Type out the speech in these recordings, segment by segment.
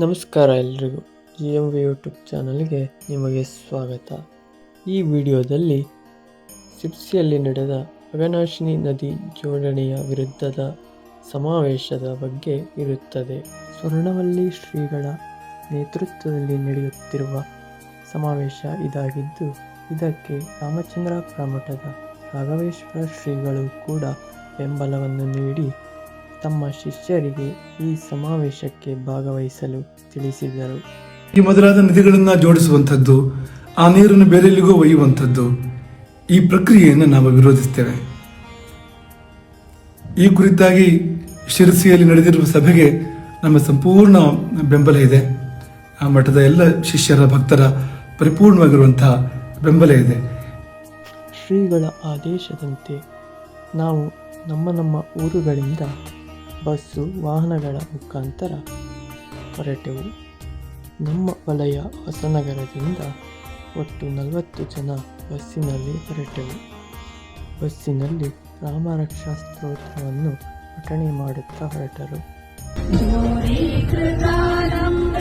ನಮಸ್ಕಾರ ಎಲ್ರಿಗೂ. G M V YouTube ಚಾನಲ್ಗೆ ನಿಮಗೆ ಸ್ವಾಗತ. ಈ ವಿಡಿಯೋದಲ್ಲಿ ಸಿಪ್ಸಿಯಲ್ಲಿ ನಡೆದ ಅಗನಾಶಿನಿ ನದಿ ಜೋಡಣೆಯ ವಿರುದ್ಧದ ಸಮಾವೇಶದ ಬಗ್ಗೆ ಇರುತ್ತದೆ. ಸ್ವರ್ಣವಲ್ಲಿ ಶ್ರೀಗಳ ನೇತೃತ್ವದಲ್ಲಿ ನಡೆಯುತ್ತಿರುವ ಸಮಾವೇಶ ಇದಾಗಿದ್ದು, ಇದಕ್ಕೆ ರಾಮಚಂದ್ರಾಪುರ ಮಠದ ರಾಘವೇಶ್ವರ ಶ್ರೀಗಳು ಕೂಡ ಬೆಂಬಲವನ್ನು ನೀಡಿ ತಮ್ಮ ಶಿಷ್ಯರಿಗೆ ಈ ಸಮಾವೇಶಕ್ಕೆ ಭಾಗವಹಿಸಲು ತಿಳಿಸಿದರು. ಈ ಮೊದಲಾದ ನದಿಗಳನ್ನು ಜೋಡಿಸುವಂಥದ್ದು ಆ ನೀರನ್ನು ಬೇರೆಲ್ಲಿಗೂ ಒಯ್ಯುವಂಥದ್ದು ಈ ಪ್ರಕ್ರಿಯೆಯನ್ನು ನಾವು ವಿರೋಧಿಸ್ತೇವೆ. ಈ ಕುರಿತಾಗಿ ಶಿರಸಿಯಲ್ಲಿ ನಡೆದಿರುವ ಸಭೆಗೆ ನಮ್ಮ ಸಂಪೂರ್ಣ ಬೆಂಬಲ ಇದೆ. ಆ ಮಠದ ಎಲ್ಲ ಶಿಷ್ಯರ ಭಕ್ತರ ಪರಿಪೂರ್ಣವಾಗಿರುವಂತಹ ಬೆಂಬಲ ಇದೆ. ಶ್ರೀಗಳ ಆದೇಶದಂತೆ ನಾವು ನಮ್ಮ ನಮ್ಮ ಊರುಗಳಿಂದ ಬಸ್ಸು ವಾಹನಗಳ ಮುಖಾಂತರ ಹೊರಟೆವು. ನಮ್ಮ ವಲಯ ಹೊಸನಗರದಿಂದ ಒಟ್ಟು ನಲವತ್ತು ಜನ ಬಸ್ಸಿನಲ್ಲಿ ಹೊರಟೆವು. ಬಸ್ಸಿನಲ್ಲಿ ರಾಮರಕ್ಷಾ ಸ್ತೋತ್ರವನ್ನು ಪಠಣೆ ಮಾಡುತ್ತಾ ಹೊರಟರು. ಕೃತಾನಂ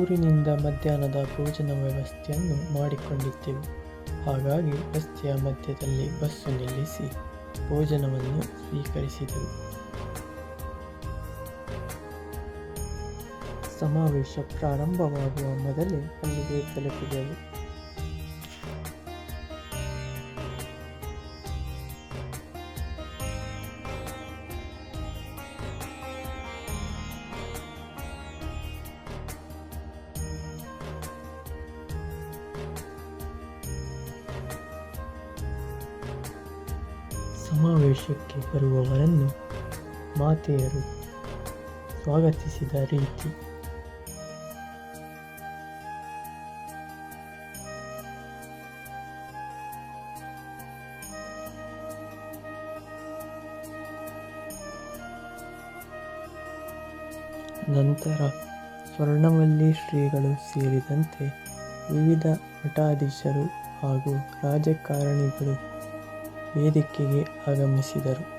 ಊರಿನಿಂದ ಮಧ್ಯಾಹ್ನದ ಭೋಜನ ವ್ಯವಸ್ಥೆಯನ್ನು ಮಾಡಿಕೊಂಡಿದ್ದೆವು. ಹಾಗಾಗಿ ರಸ್ತೆಯ ಮಧ್ಯದಲ್ಲಿ ಬಸ್ಸು ನಿಲ್ಲಿಸಿ ಭೋಜನವನ್ನು ಸ್ವೀಕರಿಸಿದೆವು. ಸಮಾವೇಶ ಪ್ರಾರಂಭವಾಗುವ ಮೊದಲೇ ಅಲ್ಲಿಗೆ ತಲುಪಿದೆವು. ಸಮಾವೇಶಕ್ಕೆ ಬರುವವರನ್ನು ಮಾತೆಯರು ಸ್ವಾಗತಿಸಿದ ರೀತಿ. ನಂತರ ಸ್ವರ್ಣವಲ್ಲಿ ಶ್ರೀಗಳು ಸೇರಿದಂತೆ ವಿವಿಧ ಮಠಾಧೀಶರು ಹಾಗೂ ರಾಜಕಾರಣಿಗಳು ವೇದಿಕೆಗೆ ಆಗಮಿಸಿದರು.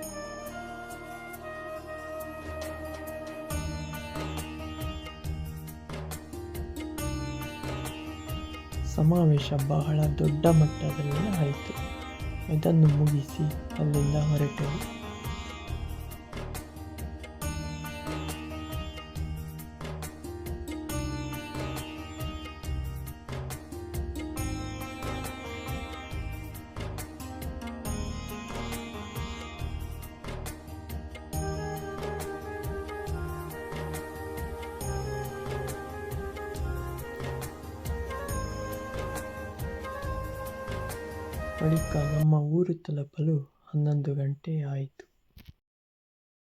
ಸಮಾವೇಶ ಬಹಳ ದೊಡ್ಡ ಮಟ್ಟದಲ್ಲಿ ಆಯಿತು. ಇದನ್ನು ಮುಗಿಸಿ ಅಲ್ಲಿಂದ ಹೊರಟೆವು. ಬಳಿಕ ನಮ್ಮ ಊರು ತಲುಪಲು ಹನ್ನೊಂದು ಗಂಟೆ ಆಯಿತು.